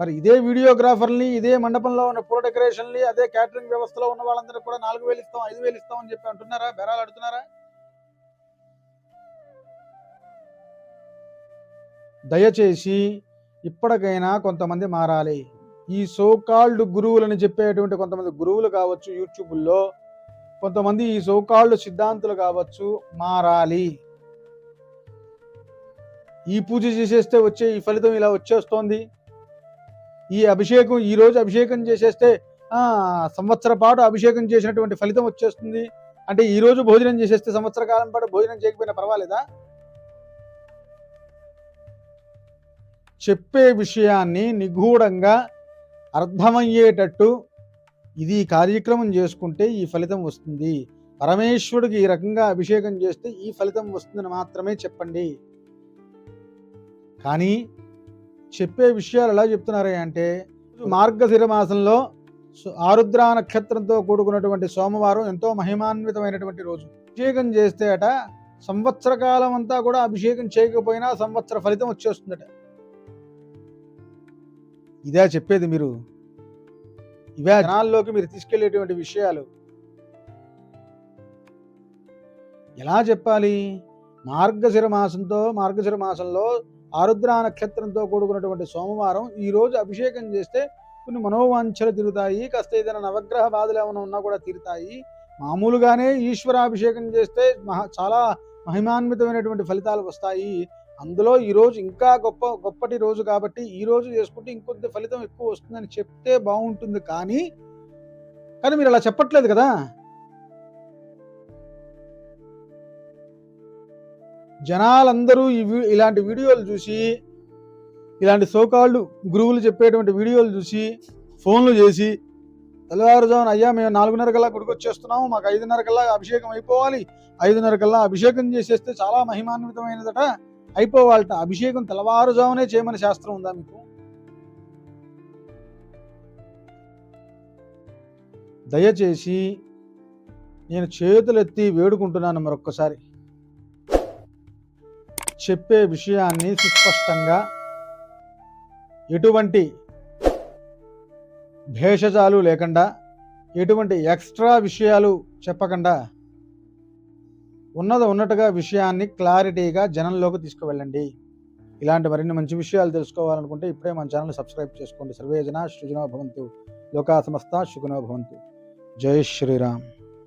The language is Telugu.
మరి ఇదే వీడియోగ్రాఫర్ని ఇదే మండపంలో ఉన్న పూల డెకరేషన్ని అదే క్యాటరింగ్ వ్యవస్థలో ఉన్న వాళ్ళందరూ కూడా నాలుగు వేలు ఇస్తాం ఐదు వేలు ఇస్తాం అని చెప్పి అంటున్నారా? బెరాలు అడుతున్నారా దయచేసి ఇప్పటికైనా కొంతమంది మారాలి. ఈ సోకాల్డ్ గురువులని చెప్పేటువంటి కొంతమంది గురువులు కావచ్చు యూట్యూబుల్లో కొంతమంది ఈ సోకాల్డ్ సిద్ధాంతులు కావచ్చు మారాలి. ఈ పూజ చేసేస్తే వచ్చే ఈ ఫలితం ఇలా వచ్చేస్తోంది. ఈ అభిషేకం ఈ రోజు అభిషేకం చేసేస్తే సంవత్సర పాటు అభిషేకం చేసినటువంటి ఫలితం వచ్చేస్తుంది. అంటే ఈ రోజు భోజనం చేసేస్తే సంవత్సర కాలం పాటు భోజనం చేయకపోయినా పర్వాలేదా? చెప్పే విషయాన్ని నిగూఢంగా అర్థమయ్యేటట్టు ఇది కార్యక్రమం చేసుకుంటే ఈ ఫలితం వస్తుంది. పరమేశ్వరుడికి ఈ రకంగా అభిషేకం చేస్తే ఈ ఫలితం వస్తుందని మాత్రమే చెప్పండి. కానీ చెప్పే విషయాలు ఎలా చెప్తున్నారు అంటే మార్గశిర మాసంలో సు- ఆరుద్ర నక్షత్రంతో కూడుకున్నటువంటి సోమవారం ఎంతో మహిమాన్వితమైనటువంటి రోజు. అభిషేకం చేస్తే అట సంవత్సర కాలం అంతా కూడా అభిషేకం చేయకపోయినా సంవత్సర ఫలితం వచ్చేస్తుందట. ఇదే చెప్పేది మీరు. ఇవే జనాల్లోకి మీరు తీసుకెళ్ళేటువంటి విషయాలు. ఎలా చెప్పాలి? మార్గశిర మాసంతో మార్గశిర మాసంలో ఆరుద్ర నక్షత్రంతో కూడుకున్నటువంటి సోమవారం ఈరోజు అభిషేకం చేస్తే కొన్ని మనోవాంఛలు తిరుగుతాయి కాస్త ఏదైనా నవగ్రహ బాధలు ఏమైనా ఉన్నా కూడా తీరుతాయి. మామూలుగానే ఈశ్వరాభిషేకం చేస్తే మహా చాలా మహిమాన్వితమైనటువంటి ఫలితాలు వస్తాయి. అందులో ఈరోజు ఇంకా గొప్ప గొప్పటి రోజు కాబట్టి ఈ రోజు చేసుకుంటే ఇంకొంత ఫలితం ఎక్కువ వస్తుందని చెప్తే బాగుంటుంది కానీ కానీ మీరు అలా చెప్పట్లేదు కదా? జనాలందరూ ఈ వీ- ఇలాంటి వీడియోలు చూసి ఇలాంటి సోకాళ్ళు గురువులు చెప్పేటువంటి వీడియోలు చూసి ఫోన్లు చేసి తెల్లవారుజామున అయ్యా మేము నాలుగున్నర కల్లా గుడికొచ్చేస్తున్నాము మాకు ఐదున్నర కల్లా అభిషేకం అయిపోవాలి. ఐదున్నర కల్లా అభిషేకం చేసేస్తే చాలా మహిమాన్వితమైనదట అయిపోవాలట. అభిషేకం తెల్లవారుజామునే చేయమని శాస్త్రం ఉందా మీకు? దయచేసి నేను చేతులెత్తి వేడుకుంటున్నాను మరొక్కసారి. చెప్పే విషయాన్ని సుస్పష్టంగా ఎటువంటి భేషజాలు లేకుండా ఎటువంటి ఎక్స్ట్రా విషయాలు చెప్పకుండా ఉన్నది ఉన్నట్టుగా విషయాన్ని క్లారిటీగా జనంలోకి తీసుకువెళ్ళండి. ఇలాంటి మరిన్ని మంచి విషయాలు తెలుసుకోవాలనుకుంటే ఇప్పుడే మన ఛానల్ సబ్స్క్రైబ్ చేసుకోండి. సర్వేజన సృజనో భవంతు. లోకా సమస్త సుఖనో భవంతు. జై శ్రీరామ్.